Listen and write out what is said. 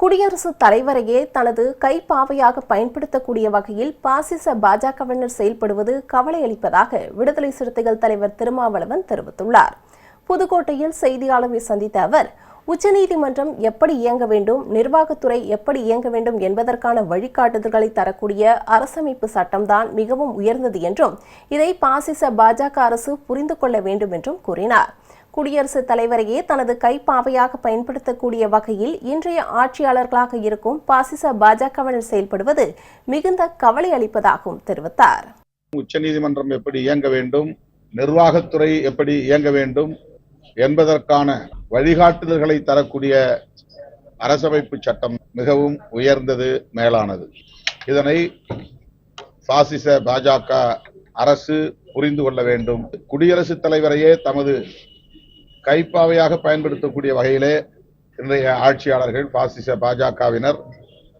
குடியரசுத் தலைவரையே தனது கைப்பாவையாக பயன்படுத்தக்கூடிய வகையில் பாசிச பாஜகவினர் செயல்படுவது கவலையளிப்பதாக விடுதலை சிறுத்தைகள் தலைவர் திருமாவளவன் தெரிவித்துள்ளார். புதுக்கோட்டையில் செய்தியாளர்களை சந்தித்த அவர் உச்சநீதிமன்றம் எப்படி இயங்க வேண்டும் நிர்வாகத்துறை எப்படி இயங்க வேண்டும் என்பதற்கான வழிகாட்டுதல்களை தரக்கூடிய அரசமைப்பு சட்டம்தான் மிகவும் உயர்ந்தது என்றும் இதை பாசிச பாஜக அரசு புரிந்து கொள்ள வேண்டும் என்றும் கூறினார். குடியரசுத் தலைவரையே தனது கைப்பாவையாக பயன்படுத்தக்கூடிய வகையில் இன்றைய ஆட்சியாளர்களாக இருக்கும் பாசிச பாஜகவினர் செயல்படுவது மிகுந்த கவலை அளிப்பதாகவும் தெரிவித்தார். உச்சநீதிமன்றம் எப்படி இயங்க வேண்டும் நிர்வாகத்துறை எப்படி இயங்க வேண்டும் என்பதற்கான வழிகாட்டுதல்களை தரக்கூடிய அரசமைப்பு சட்டம் மிகவும் உயர்ந்தது மேலானது. இதனை பாசிச பாஜக அரசு புரிந்து கொள்ள வேண்டும். குடியரசுத் தலைவரையே தமது கைப்பாவையாக பயன்படுத்தக்கூடிய வகையிலே இன்றைய ஆட்சியாளர்கள் பாசிச பாஜகவினர்